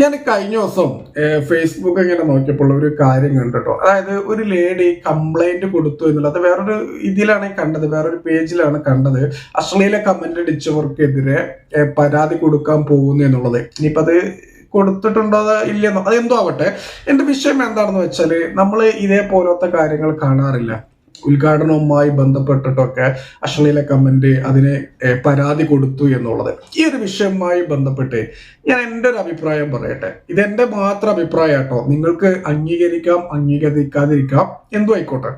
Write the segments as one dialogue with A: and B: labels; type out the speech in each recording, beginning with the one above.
A: ഞാൻ കഴിഞ്ഞ ദിവസം ഫേസ്ബുക്ക് ഇങ്ങനെ നോക്കിയപ്പോൾ ഒരു കാര്യം കണ്ടിട്ടോ. അതായത് ഒരു ലേഡി കംപ്ലൈന്റ് കൊടുത്തു എന്നുള്ളത് വേറൊരു ഇതിലാണ് കണ്ടത് വേറൊരു പേജിലാണ് കണ്ടത്. അശ്ലീല കമന്റ് അടിച്ചവർക്കെതിരെ പരാതി കൊടുക്കാൻ പോകുന്നു എന്നുള്ളത്. ഇനിയിപ്പോൾ അത് കൊടുത്തിട്ടുണ്ടോ ഇല്ലെന്നോ അതെന്തോ ആവട്ടെ. എന്റെ വിഷയം എന്താണെന്ന് വെച്ചാൽ നമ്മൾ ഇതേപോലത്തെ കാര്യങ്ങൾ കാണാറില്ല. ഉദ്ഘാടനവുമായി ബന്ധപ്പെട്ടിട്ടൊക്കെ അശ്ലീല കമന്റ് അതിനെ പരാതി കൊടുത്തു എന്നുള്ളത്. ഈ ഒരു വിഷയവുമായി ബന്ധപ്പെട്ട് ഞാൻ എന്റെ ഒരു അഭിപ്രായം പറയട്ടെ. എന്റെ മാത്രം അഭിപ്രായം കേട്ടോ നിങ്ങൾക്ക് അംഗീകരിക്കാം അംഗീകരിക്കാതിരിക്കാം എന്തു ആയിക്കോട്ടെ.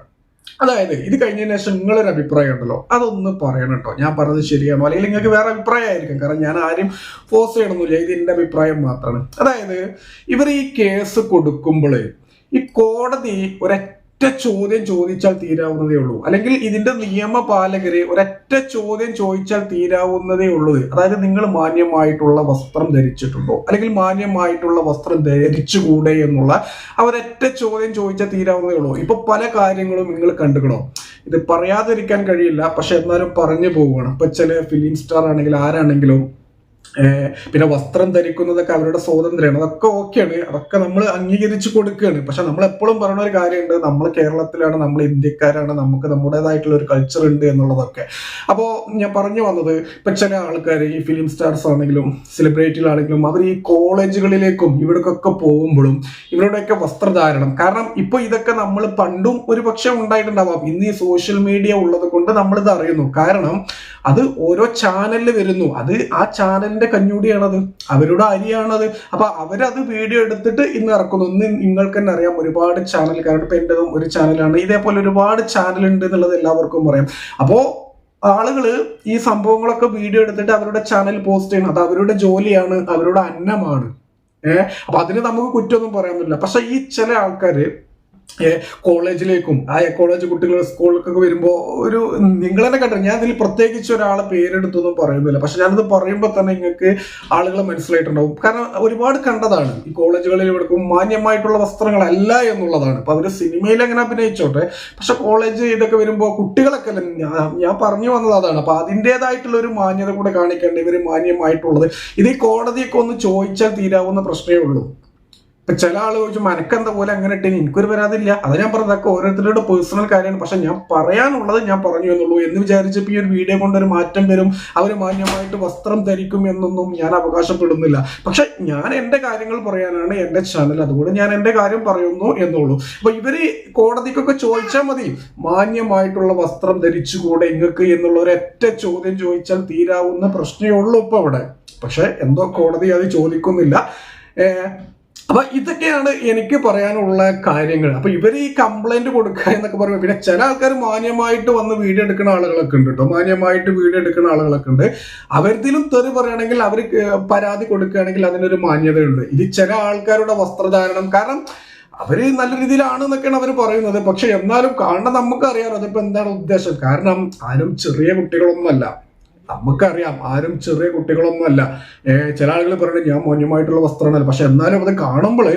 A: അതായത് ഇത് കഴിഞ്ഞതിന് ശേഷം നിങ്ങളൊരു അഭിപ്രായം ഉണ്ടല്ലോ. അതൊന്ന് പറയണം കേട്ടോ ഞാൻ പറഞ്ഞത് ശരിയാണോ? അല്ലെങ്കിൽ നിങ്ങൾക്ക് വേറെ അഭിപ്രായം അഭിപ്രായമായിരിക്കും കാരണം ഞാൻ ആരും ഫോഴ്സ് ചെയ്യണമെന്നില്ല ഇത് എന്റെ അഭിപ്രായം മാത്രമാണ്. അതായത് ഇവർ ഈ കേസ് കൊടുക്കുമ്പോൾ ഈ കോടതി ഒരൊറ്റ ചോദ്യം ചോദിച്ചാൽ തീരാവുന്നതേ ഉള്ളൂ. അല്ലെങ്കിൽ ഇതിന്റെ നിയമപാലകരെ ഒരൊറ്റ ചോദ്യം ചോദിച്ചാൽ തീരാവുന്നതേ ഉള്ളൂ. അതായത് നിങ്ങൾ മാന്യമായിട്ടുള്ള വസ്ത്രം ധരിച്ചിട്ടുണ്ടോ? അല്ലെങ്കിൽ മാന്യമായിട്ടുള്ള വസ്ത്രം ധരിച്ചുകൂടെ എന്നുള്ള ആ ഒരൊറ്റ ചോദ്യം ചോദിച്ചാൽ തീരാവുന്നതേ ഉള്ളൂ. ഇപ്പൊ പല കാര്യങ്ങളും നിങ്ങൾ കണ്ടുകണോ ഇത് പറയാതിരിക്കാൻ കഴിയില്ല. പക്ഷെ എന്നാലും പറഞ്ഞു പോവുകയാണ്. ഇപ്പൊ ചില ഫിലിം സ്റ്റാർ ആണെങ്കിലും ആരാണെങ്കിലും പിന്നെ വസ്ത്രം ധരിക്കുന്നതൊക്കെ അവരുടെ സ്വാതന്ത്ര്യമാണ്. അതൊക്കെ ഓക്കെയാണ്. അതൊക്കെ നമ്മൾ അംഗീകരിച്ചു കൊടുക്കുകയാണ്. പക്ഷെ നമ്മൾ എപ്പോഴും പറയുന്ന ഒരു കാര്യമുണ്ട്. നമ്മൾ കേരളത്തിലാണ് നമ്മൾ ഇന്ത്യക്കാരാണ് നമുക്ക് നമ്മുടേതായിട്ടുള്ള ഒരു കൾച്ചർ ഉണ്ട് എന്നുള്ളതൊക്കെ. അപ്പോൾ ഞാൻ പറഞ്ഞു വന്നത് ഇപ്പൊ ചില ആൾക്കാർ ഈ ഫിലിം സ്റ്റാർസ് ആണെങ്കിലും സെലിബ്രിറ്റികളാണെങ്കിലും അവർ ഈ കോളേജുകളിലേക്കും ഇവിടേക്കൊക്കെ പോകുമ്പോഴും ഇവരുടെയൊക്കെ വസ്ത്രധാരണം. കാരണം ഇപ്പൊ ഇതൊക്കെ നമ്മൾ പണ്ടും ഒരു പക്ഷെ ഉണ്ടായിട്ടുണ്ടാവാം. ഇന്ന് ഈ സോഷ്യൽ മീഡിയ ഉള്ളത് കൊണ്ട് നമ്മളിത് അറിയുന്നു. കാരണം അത് ഓരോ ചാനലിൽ വരുന്നു. അത് ആ ചാനലിന്റെ കഞ്ഞൂടിയാണത്. അവരുടെ അരിയാണത്. അപ്പൊ അവരത് വീഡിയോ എടുത്തിട്ട് ഇന്ന് ഇറക്കുന്നു. ഇന്ന് നിങ്ങൾക്ക് തന്നെ അറിയാം ഒരുപാട് ചാനൽക്കാരുടെ ഇപ്പൊ എന്റെതും ഒരു ചാനലാണ് ഇതേപോലെ ഒരുപാട് ചാനൽ ഉണ്ട് എന്നുള്ളത് എല്ലാവർക്കും അറിയാം. അപ്പോ ആളുകൾ ഈ സംഭവങ്ങളൊക്കെ വീഡിയോ എടുത്തിട്ട് അവരുടെ ചാനൽ പോസ്റ്റ് ചെയ്യണം. അത് അവരുടെ ജോലിയാണ് അവരുടെ അന്നമാണ്. ഏഹ് അപ്പൊ അതിന് നമുക്ക് കുറ്റമൊന്നും പറയാൻ പറ്റില്ല. പക്ഷെ ഈ ചില ആൾക്കാര് കോളേജിലേക്കും ആ കോളേജ് കുട്ടികൾ സ്കൂളിലേക്കൊക്കെ വരുമ്പോൾ ഒരു നിങ്ങൾ തന്നെ കണ്ടു? ഞാൻ ഇതിൽ പ്രത്യേകിച്ച് ഒരാളെ പേരെടുത്തൊന്നും പറയുന്നില്ല. പക്ഷെ ഞാനത് പറയുമ്പോൾ തന്നെ നിങ്ങൾക്ക് ആളുകൾ മനസ്സിലായിട്ടുണ്ടാവും. കാരണം ഒരുപാട് കണ്ടതാണ്. ഈ കോളേജുകളിൽ എടുക്കും മാന്യമായിട്ടുള്ള വസ്ത്രങ്ങളല്ല എന്നുള്ളതാണ്. അപ്പൊ അവർ സിനിമയിൽ അങ്ങനെ അഭിനയിച്ചോട്ടെ. പക്ഷെ കോളേജ് ഇതൊക്കെ വരുമ്പോൾ കുട്ടികളൊക്കെ ഞാൻ പറഞ്ഞു വന്നത് അതാണ്. അപ്പൊ അതിന്റെതായിട്ടുള്ള ഒരു മാന്യത കൂടെ കാണിക്കേണ്ട ഇവർ മാന്യമായിട്ടുള്ളത്. ഇത് കോടതിയൊക്കെ ഒന്ന് ചോദിച്ചാൽ തീരാവുന്ന പ്രശ്നമേ ഉള്ളൂ. ഇപ്പൊ ചില ആൾ ചോദിച്ചു മനക്കെന്താ പോലെ അങ്ങനെ ഇട്ടേ എനിക്കൊരു പരാതിയില്ല. അത് ഞാൻ പറഞ്ഞതൊക്കെ ഓരോരുത്തരുടെ പേഴ്സണൽ കാര്യമാണ്. പക്ഷെ ഞാൻ പറയാനുള്ളത് ഞാൻ പറഞ്ഞു എന്നുള്ളൂ എന്ന് വിചാരിച്ചപ്പോൾ ഈ ഒരു വീഡിയോ കൊണ്ട് ഒരു മാറ്റം വരും. അവർ മാന്യമായിട്ട് വസ്ത്രം ധരിക്കും എന്നൊന്നും ഞാൻ അവകാശപ്പെടുന്നില്ല. പക്ഷെ ഞാൻ എന്റെ കാര്യങ്ങൾ പറയാനാണ് എന്റെ ചാനൽ അതുകൊണ്ട് ഞാൻ എന്റെ കാര്യം പറയുന്നു എന്നുള്ളൂ. അപ്പൊ ഇവർ കോടതിക്കൊക്കെ ചോദിച്ചാൽ മതി മാന്യമായിട്ടുള്ള വസ്ത്രം ധരിച്ചുകൂടെ ഇങ്ങക്ക്? എന്നുള്ള ഒരൊറ്റ ചോദ്യം ചോദിച്ചാൽ തീരാവുന്ന പ്രശ്നമേ ഉള്ളൂ ഇപ്പൊ അവിടെ പക്ഷെ എന്തോ കോടതി അത് ചോദിക്കുന്നില്ല. അപ്പൊ ഇതൊക്കെയാണ് എനിക്ക് പറയാനുള്ള കാര്യങ്ങൾ. അപ്പൊ ഇവർ ഈ കംപ്ലൈന്റ് കൊടുക്കുക എന്നൊക്കെ പറയുമ്പോൾ പിന്നെ ചില ആൾക്കാർ മാന്യമായിട്ട് വന്ന് വീഡിയോ എടുക്കുന്ന ആളുകളൊക്കെ ഉണ്ട് കേട്ടോ മാന്യമായിട്ട് വീഡിയോ എടുക്കുന്ന ആളുകളൊക്കെ ഉണ്ട്. അവരിതിലും തെറി പറയുകയാണെങ്കിൽ അവർ പരാതി കൊടുക്കുകയാണെങ്കിൽ അതിനൊരു മാന്യതയുണ്ട്. ഇത് ചില ആൾക്കാരുടെ വസ്ത്രധാരണം. കാരണം അവർ നല്ല രീതിയിലാണ് എന്നൊക്കെയാണ് അവർ പറയുന്നത്. പക്ഷെ എന്നാലും കാണുന്ന നമുക്കറിയാലോ അതിപ്പോ എന്താണ് ഉദ്ദേശം? കാരണം ആരും ചെറിയ കുട്ടികളൊന്നുമല്ല. നമുക്കറിയാം ആരും ചെറിയ കുട്ടികളൊന്നുമല്ല. ചില ആളുകൾ പറയുന്നത് ഞാൻ മോന്യമായിട്ടുള്ള വസ്ത്രമാണ് പക്ഷെ എന്നാലും അത് കാണുമ്പോൾ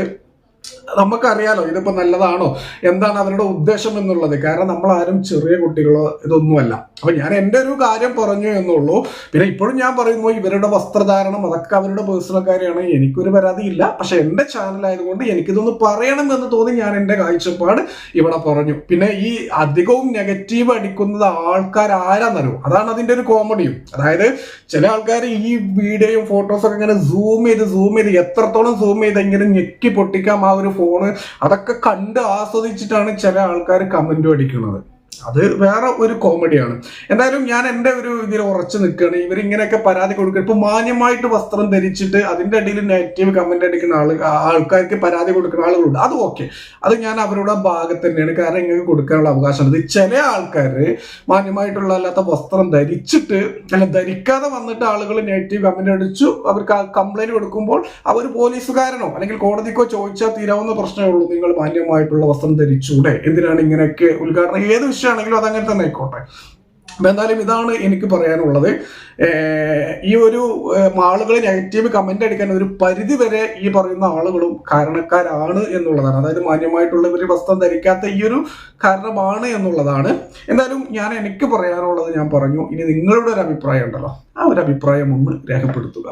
A: നമുക്കറിയാലോ ഇതിപ്പോ നല്ലതാണോ? എന്താണ് അവരുടെ ഉദ്ദേശം എന്നുള്ളത്? കാരണം നമ്മൾ ആരും ചെറിയ കുട്ടികളോ ഇതൊന്നുമല്ല. അപ്പൊ ഞാൻ എന്റെ ഒരു കാര്യം പറഞ്ഞു എന്നുള്ളൂ. പിന്നെ ഇപ്പോഴും ഞാൻ പറയുന്നു ഇവരുടെ വസ്ത്രധാരണം അതൊക്കെ അവരുടെ പേഴ്സണൽ കാര്യമാണ്. എനിക്കൊരു പരാതിയില്ല പക്ഷെ എന്റെ ചാനലായതുകൊണ്ട് എനിക്കിതൊന്ന് പറയണം എന്ന് തോന്നി ഞാൻ എന്റെ കാഴ്ചപ്പാട് ഇവിടെ പറഞ്ഞു. പിന്നെ ഈ അധികവും നെഗറ്റീവ് അടിക്കുന്നത് ആൾക്കാർ ആരാന്നറിയോ? അതാണ് അതിന്റെ ഒരു കോമഡിയും അതായത് ചില ആൾക്കാർ ഈ വീഡിയോയും ഫോട്ടോസൊക്കെ ഇങ്ങനെ സൂം ചെയ്ത് സൂം ചെയ്ത് എത്രത്തോളം സൂം ചെയ്ത് ഇങ്ങനെ ഞെക്കി പൊട്ടിക്കാം ആ ഒരു ഫോണ് അതൊക്കെ കണ്ട് ആസ്വദിച്ചിട്ടാണ് ചില ആൾക്കാർ കമന്റും അടിക്കുന്നത് അത് വേറെ ഒരു കോമഡിയാണ് എന്തായാലും ഞാൻ എന്റെ ഒരു ഇതിൽ ഉറച്ചു നിൽക്കുകയാണ്. ഇവരിങ്ങനെയൊക്കെ പരാതി കൊടുക്കുക. ഇപ്പൊ മാന്യമായിട്ട് വസ്ത്രം ധരിച്ചിട്ട് അതിന്റെ ഇടയിൽ നെഗറ്റീവ് കമന്റ് അടിക്കുന്ന ആൾ ആൾക്കാർക്ക് പരാതി കൊടുക്കുന്ന ആളുകളുണ്ട്. അത് ഓക്കെ അത് ഞാൻ അവരുടെ ഭാഗത്ത് തന്നെയാണ്. കാരണം ഇങ്ങനെ കൊടുക്കാനുള്ള അവകാശമുണ്ട് ചില ആൾക്കാർ മാന്യമായിട്ടുള്ള അല്ലാത്ത വസ്ത്രം ധരിച്ചിട്ട് അല്ല ധരിക്കാതെ വന്നിട്ട് ആളുകൾ നെഗറ്റീവ് കമന്റ് അടിച്ചു. അവർക്ക് കംപ്ലൈന്റ് കൊടുക്കുമ്പോൾ അവർ പോലീസുകാരനോ അല്ലെങ്കിൽ കോടതിക്കോ ചോദിച്ചാൽ തീരാവുന്ന പ്രശ്നമേ ഉള്ളൂ. നിങ്ങൾ മാന്യമായിട്ടുള്ള വസ്ത്രം ധരിച്ചൂടെ. എന്തിനാണ് ഇങ്ങനെയൊക്കെ ഉദ്ഘാടനം? ഏത് വിഷയമാണെങ്കിലും അതങ്ങനെ തന്നെ ആയിക്കോട്ടെ. എന്തായാലും ഇതാണ് എനിക്ക് പറയാനുള്ളത്. ഈ ഒരു ആളുകൾ നെഗറ്റീവ് കമന്റ് അടിക്കാൻ ഒരു പരിധി വരെ ഈ പറയുന്ന ആളുകളും കാരണക്കാരാണ് എന്നുള്ളതാണ്. അതായത് മാന്യമായിട്ടുള്ള ഒരു വസ്ത്രം ധരിക്കാത്ത ഈ ഒരു കാരണമാണ് എന്നുള്ളതാണ്. എന്തായാലും ഞാൻ എനിക്ക് പറയാനുള്ളത് ഞാൻ പറഞ്ഞു. ഇനി നിങ്ങളുടെ ഒരു അഭിപ്രായം ഉണ്ടല്ലോ. ആ ഒരു അഭിപ്രായം ഒന്ന് രേഖപ്പെടുത്തുക.